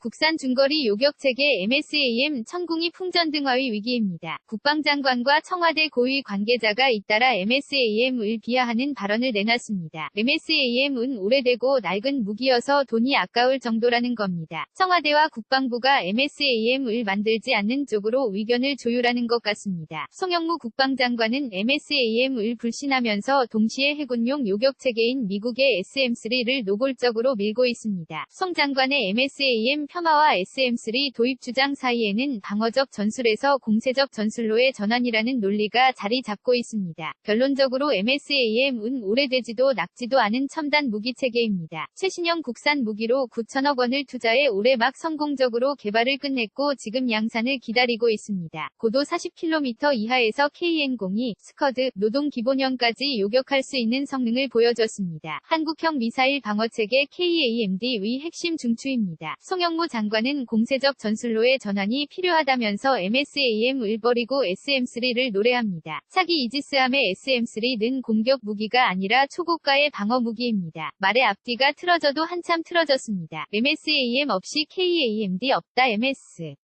국산 중거리 요격체계 MSAM 천궁이 풍전등화의 위기입니다. 국방장관과 청와대 고위 관계자가 잇따라 MSAM을 비하하는 발언을 내놨습니다. MSAM은 오래되고 낡은 무기여서 돈이 아까울 정도라는 겁니다. 청와대와 국방부가 MSAM을 만들지 않는 쪽으로 의견을 조율하는 것 같습니다. 송영무 국방장관은 MSAM을 불신하면서 동시에 해군용 요격체계인 미국의 SM-3를 노골적으로 밀고 있습니다. 송 장관의 MSAM 폄하와 SM3 도입 주장 사이에는 방어적 전술에서 공세적 전술로의 전환이라는 논리가 자리 잡고 있습니다. 결론적으로 MSAM은 오래되지도 낙지도 않은 첨단 무기 체계입니다. 최신형 국산 무기로 9천억 원을 투자해 올해 막 성공적으로 개발을 끝냈고 지금 양산을 기다리고 있습니다. 고도 40km 이하에서 KN-02, 스커드, 노동 기본형까지 요격할 수 있는 성능을 보여줬습니다. 한국형 미사일 방어체계 KAMD의 핵심 중추입니다. 송영 무 장관은 공세적 전술로의 전환이 필요하다면서 MSAM을 버리고 SM3를 노래합니다. 차기 이지스함의 SM3는 공격 무기가 아니라 초고가의 방어 무기입니다. 말의 앞뒤가 틀어져도 한참 틀어졌습니다. MSAM 없이 KAMD 없다 MS.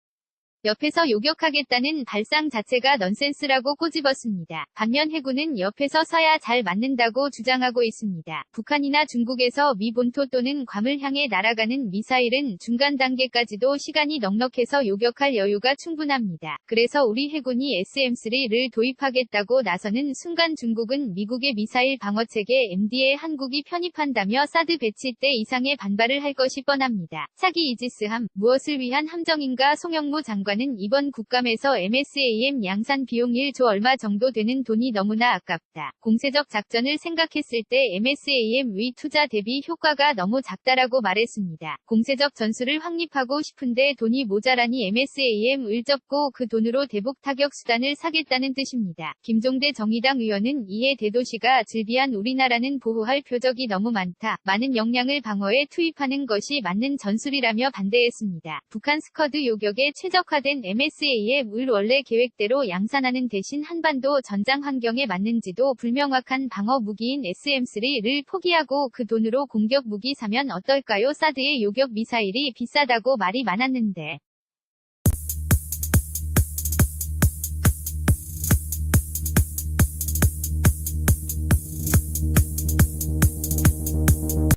옆에서 요격하겠다는 발상 자체가 넌센스라고 꼬집었습니다. 반면 해군은 옆에서 서야 잘 맞는다고 주장하고 있습니다. 북한이나 중국에서 미 본토 또는 괌을 향해 날아가는 미사일은 중간 단계까지도 시간이 넉넉해서 요격할 여유가 충분합니다. 그래서 우리 해군이 SM3를 도입하겠다고 나서는 순간 중국은 미국의 미사일 방어체계 MD에 한국이 편입한다며 사드 배치 때 이상의 반발을 할 것이 뻔합니다. 차기 이지스함, 무엇을 위한 함정인가 송영무 장관 장관은 이번 국감에서 MSAM 양산 비용 1조 얼마 정도 되는 돈이 너무나 아깝다. 공세적 작전을 생각했을 때 MSAM 위 투자 대비 효과가 너무 작다라고 말했습니다. 공세적 전술을 확립하고 싶은데 돈이 모자라니 MSAM을 접고 그 돈으로 대북 타격 수단을 사겠다는 뜻입니다. 김종대 정의당 의원은 이에 대도시가 즐비한 우리나라는 보호할 표적이 너무 많다. 많은 역량을 방어에 투입하는 것이 맞는 전술이라며 반대했습니다. 북한 스커드 요격에 최적화 된 MSA의 물 원래 계획대로 양산하는 대신 한반도 전장 환경에 맞는지도 불명확한 방어 무기인 SM3를 포기하고 그 돈으로 공격 무기 사면 어떨까요? 사드의 요격 미사일이 비싸다고 말이 많았는데.